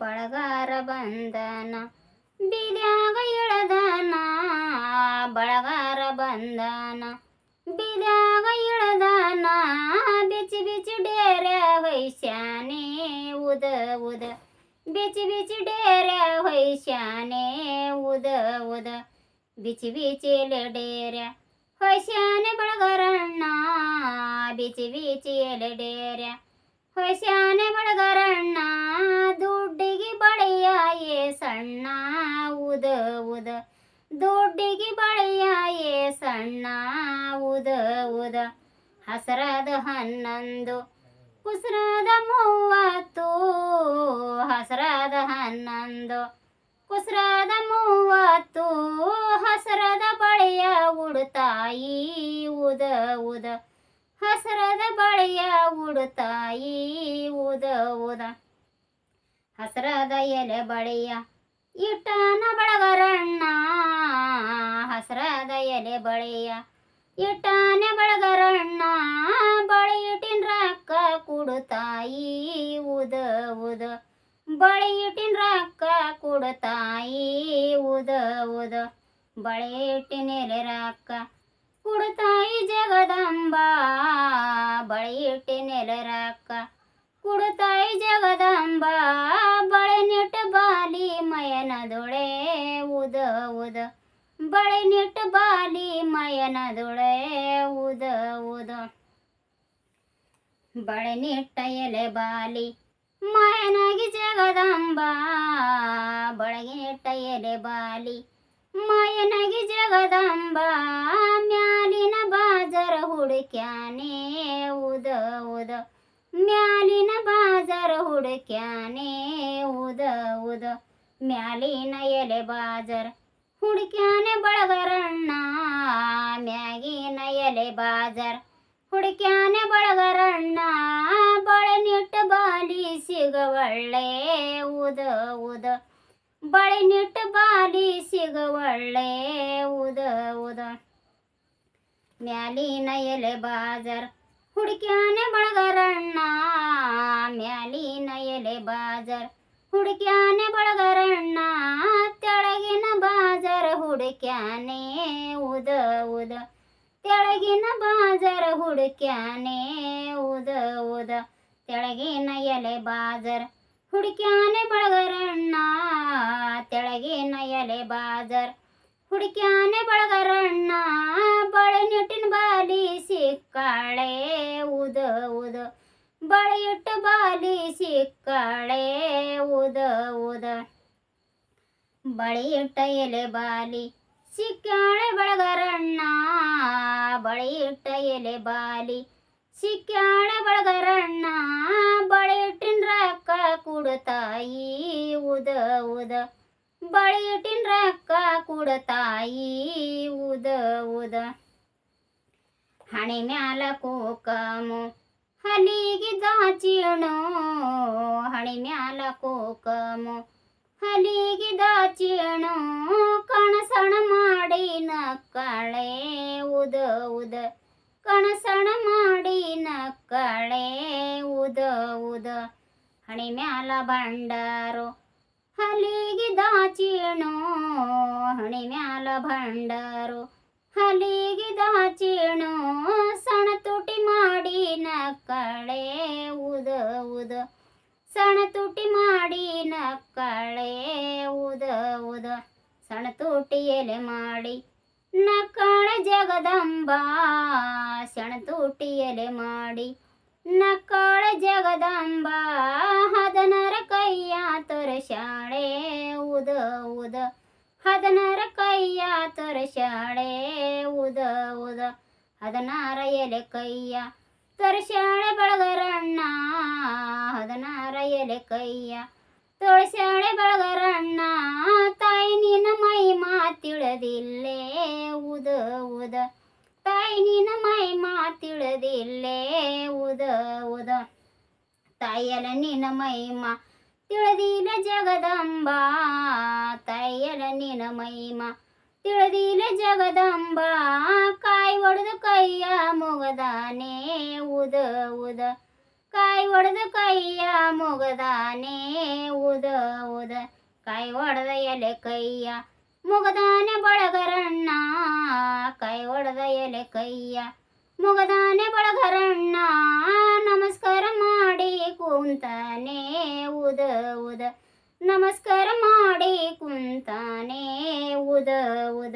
ಬಳಗಾರ ಬಂದನ ಬೀದ್ಯಾಗ ಇಳದನ ಬಳಗಾರ ಬಂದನ ಬೀದ್ಯಾಗ ಇಳದನ ಬಿಚ್ಚಿ ಬಿಚ್ಚಿ ಡೇರೆ ಹೊಯ್ಸ್ಯಾನೆ ಉದ ಉದ ಬಿಚ್ಚಿ ಬಿಚ್ಚಿ ಡೇರೆ ಹೊಯ್ಸ್ಯಾನೆ ಉದ ಉದ ಬಿಚ್ಚಿ ಬಿಚ್ಚಿ ಡೇರೆ ಹೊಯ್ಸ್ಯಾನೆ ಬಳಗರಣ್ಣ ಬಿಚ್ಚಿ ಬಿಚ್ಚಿ ಎಲೆಡೇರೆ ಹೊಯ್ಸ್ಯಾನೆ ಬಡಗರಣ್ಣ ದುಡ್ಡಿಗೆ ಬಳೆಯಾಯೇ ಸಣ್ಣ ಉದ ಉದ. ದುಡ್ಡಿಗೆ ಬಳೆಯಾಯೇ ಸಣ್ಣ ಉದ ಉದ. ಹಸರದ ಹನ್ನೊಂದು ಕುಸರದ ಮೂವತ್ತು. ಹಸರದ ಹನ್ನೊಂದು ಕುಸರದ ಮೂವತ್ತು. ಹಸರದ ಬಳೆಯ ಉಡುತಾಯಿ ಉದ ಉದ. ಹಸರದ ಬಳೆಯ ಉಡುತಾಯಿ ಉದ ಉದ ಹಸರದ ಎಲೆ ಬಳೆಯ ಇಟ್ಟನ ಬಳಗರಣ್ಣ. ಹಸರದ ಎಲೆ ಬಳೆಯ ಇಟ್ಟನ ಬಳಗರಣ್ಣ. ಬಳಿ ಇಟ್ಟಿನ ರೊಕ್ಕ ಕೊಡುತ್ತಾಯಿ ಉದ ಉದ ಬಳೆ ಇಟ್ಟಿನ ರೊಕ್ಕ ಕೊಡುತ್ತಾಯಿ ಉದ ಉದ ಬಳೆ ಇಟ್ಟಿನೆಲೆ ರೊಕ್ಕ ಕೊಡುತ್ತಾಯಿ ಜಗದಂಬ ಬಳೆ ಇಟ್ಟಿನೆಲೆ ರೊಕ್ಕ ಕೊಡುತ್ತಾಯಿ ಜಗದಂಬ ಬಳೆ ನೆಟ್ಟ ಬಾಲಿ ಮಯನದೊಳೆ ಉದ ಉದ ಬಳೆ ನೆಟ್ಟ ಬಾಲಿ ಮಯನದೊಳೆ ಉದ ಉದ ಬಳೆ ನೆಟ್ಟ ಎಲೆ ಬಾಲಿ ಮಾಯನಾಗಿ ಜಗದಂಬ ಬಳಗೆ ನೆಟ್ಟ ಎಲೆ ಬಾಲಿ ಮಾಯನಾಗಿ ಜಗದಂಬ ಮ್ಯಾಲಿನ ಬಾಜರ ಹುಡುಕ್ಯಾನೆ ಉದ ಉದ ಮ್ಯಾಲಿನ ಬಾಜರ ಹುಡುಕ್ಯಾನೆ ಉದ ಉದ ಮ್ಯಾಲಿನ ಎಲೆ ಬಾಜರ ಹುಡುಕ್ಯಾನೆ ಬಳಗರಣ್ಣ ಮ್ಯಾಗಿನ ಎಲೆ ಬಾಜರ್ ಹುಡುಕ್ಯಾನೆ ಬಳಗರಣ್ಣ ಬಳೆ ನಿಟ್ಟ ಬಾಲಿ ಸಿಗವಳ್ಳೆ ಉದ ಉದ ಬಳೆ ನಿಟ್ಟ ಬಾಲಿ ಮ್ಯಾಲಿನ ಎಲೆ ಬಾಜರ್ ಹುಡುಕ್ಯಾನೆ ಬಳಗರಣ್ಣ ಮ್ಯಾಲಿನ ಎಲೆ ಬಾಜರ್ ಹುಡುಕ್ಯಾನೆ ಬಳಗರಣ್ಣ ತೆಳಗಿನ ಬಾಜರ ಹುಡುಕ್ಯಾನೆ ಉದ ಉದ ತೆಳಗಿನ ಬಾಜರ ಹುಡುಕ್ಯಾನೆ ಉದ ಉದ ತೆಳಗಿನ ಎಲೆ ಬಾಜರ ಹುಡುಕ್ಯಾನೆ ಬಳಗರಣ್ಣ ತೆಳಗಿನ ಎಲೆ ಬಾಜರ್ ಹುಡುಕ್ಯಾನೆ ಬಳಗರಣ್ಣ ಬಳೆ ನಿಟ್ಟಿನ ಬಾಲಿ ಸಿಕ್ಕಳೆ, ಉದ ಉದ. ಬಳೆ ಬಾಲಿ ಸಿಕ್ಕಳೆ, ಉದ ಉದ. ಬಳೆ ಎಲೆ ಬಾಲಿ ಸಿಕ್ಕಾಳೆ ಬಳಗರಣ್ಣ ಬಳೆ ಎಲೆ ಬಾಲಿ ಸಿಕ್ಕಾಳೆ ಬಳಗರಣ್ಣ ಬಳೆ ಇಟ್ಟಿನ ರೊಕ್ಕ ಕೊಡುತ್ತಾಯಿ ಉದ ಉದ. ಬಳೆ ಇಟ್ಟಿನ ರೊಕ್ಕ ತಾಯಿ, ಉದ ಉದ. ಹಣೆ ಮ್ಯಾಲ ಕೋಕಮು, ಹಲಿಗೆ ದಾಚಿಣು ಹಣೆ ಮ್ಯಾಲ ಕೋಕಮು, ಹಲಿಗೆ ದಾಚಿಣು ಕಣಸಣ ಮಾಡಿ ನಕ್ಕಳೆ ಉದ ಉದ. ಕಣಸಣ ಮಾಡಿ ನಕ್ಕಳೆ ಉದ ಉದ. ಹಣೆ ಮ್ಯಾಲ ಬಂಡಾರು ಹಲಿಗೆ ದಾಚಿಣು, ಹಣಿ ಮ್ಯಾಲ ಭಂಡಾರು. ಹಲಿಗೆ ದಾಚಿಣು ಸಣ ತುಟಿ ಮಾಡಿ ನಕ್ಕಳೆ ಉದ ಉದ. ಸಣ ತುಟಿ ಮಾಡಿ ನಕ್ಕಳೆ ಉದ ಉದ. ಸಣ ತುಟಿ ಎಲೆ ಮಾಡಿ ನಕ್ಕಳೆ ಜಗದಂಬಾ. ಸಣ ತುಟಿ ಎಲೆ ಮಾಡಿ ನಕ್ಕಳೆ ಜಗದಂಬ, ಹದನರ ಕೈಯ ತೋರಸಾಳೆ ಉದ ಉದ. ಹದನರ ಕೈಯ ತೋರಸಾಳೆ ಉದ ಉದ. ಹದನಾರ ಎಲೆ ಕೈಯ ತೋರಸಾಳೆ ಬಳಗರಣ್ಣ, ಹದನಾರ ಎಲೆ ಕೈಯ ತೊಳಸಾಳೆ ಬಳಗರಣ್ಣ. ತಾಯಿ ನಿನ್ನ ಮೈ ಮಾತಿಳದಿಲ್ಲೇ, ಉದ ಉದ. ತಾಯಿ ನಿನ್ನ ಮೈ ಮಾತಿಳದಿಲ್ಲೇ ಉದ ಉದ ತಾಯಿಯಲ ನಿನ್ನ ಮಹಿಮ ತಿಳಿದಿಲ್ಲ ಜಗದಂಬ ತಾಯಿಯಲ ನಿನ್ನ ಮಹಿಮ ತಿಳಿದಿಲ್ಲ ಜಗದಂಬ ಕಾಯಿ ಒಡೆದು ಕೈಯ ಮುಗದಾನೆ ಉದ ಉದ ಕಾಯಿ ಒಡೆದ ಕೈಯ ಮುಗದಾನೆ ಉದ ಉದ ಕಾಯಿ ಒಡೆದ ಎಲೆ ಕೈಯ ಮುಗದಾನೆ ಬಳಗರಣ್ಣ ಕೈ ಒಡೆದ ಎಲೆ ಕೈಯ. ಮುಗದಾನೆ ಬಳಗರಣ್ಣ, ನಮಸ್ಕಾರ ಮಾಡಿ ಕುಂತಾನೆ, ಉದ ಉದ. ನಮಸ್ಕಾರ ಮಾಡಿ ಕುಂತಾನೆ, ಉದ ಉದ.